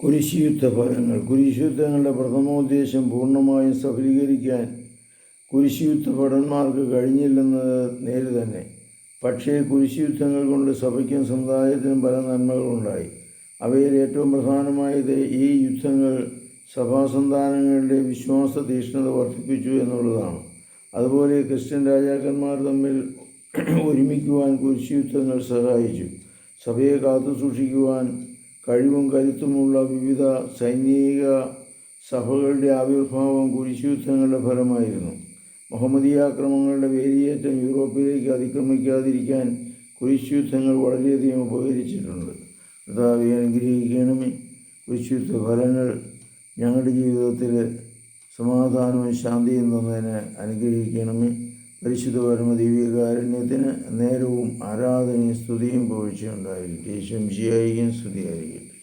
കുരിശുയുദ്ധ ഫലങ്ങൾ കുരിശുദ്ധങ്ങളുടെ പ്രഥമോദ്ദേശം പൂർണമായും സഫലീകരിക്കാൻ കുരിശിയുദ്ധ ഭടന്മാർക്ക് കഴിഞ്ഞില്ലെന്നത് നേര് തന്നെ. പക്ഷേ കുരിശിയുദ്ധങ്ങൾ കൊണ്ട് സഭയ്ക്കും സമുദായത്തിനും പല നന്മകളുണ്ടായി. അവയിൽ ഏറ്റവും പ്രധാനമായത് ഈ യുദ്ധങ്ങൾ സഭാസന്താനങ്ങളുടെ വിശ്വാസ തീഷ്ണത വർദ്ധിപ്പിച്ചു എന്നുള്ളതാണ്. അതുപോലെ ക്രിസ്ത്യൻ രാജാക്കന്മാർ തമ്മിൽ ഒരുമിക്കുവാൻ കുരിശുയുദ്ധങ്ങൾ സഹായിച്ചു. സഭയെ കാത്തു സൂക്ഷിക്കുവാൻ കഴിവും കരുത്തുമുള്ള വിവിധ സൈനിക സഭകളുടെ ആവിർഭാവം കുരിശുയുദ്ധങ്ങളുടെ ഫലമായിരുന്നു. മുഹമ്മദീയാക്രമങ്ങളുടെ വേലിയേറ്റം യൂറോപ്പിലേക്ക് അതിക്രമിക്കാതിരിക്കാൻ കുരിശുയുദ്ധങ്ങൾ വളരെയധികം ഉപകരിച്ചിട്ടുണ്ട്. കർത്താവെ അനുഗ്രഹിക്കണമേ. കുരിശുയുദ്ധ ഫലങ്ങൾ ഞങ്ങളുടെ ജീവിതത്തിൽ സമാധാനവും ശാന്തിയും തന്നതിന് അനുഗ്രഹിക്കണമേ. പരിശുദ്ധ പരമ ദിവ്യകാരുണ്യത്തിന് നേരവും ആരാധനയും സ്തുതിയും പോഴ്ചയുണ്ടായിരിക്കും യേശും ജിയായിരിക്കും സ്തുതിയായിരിക്കും.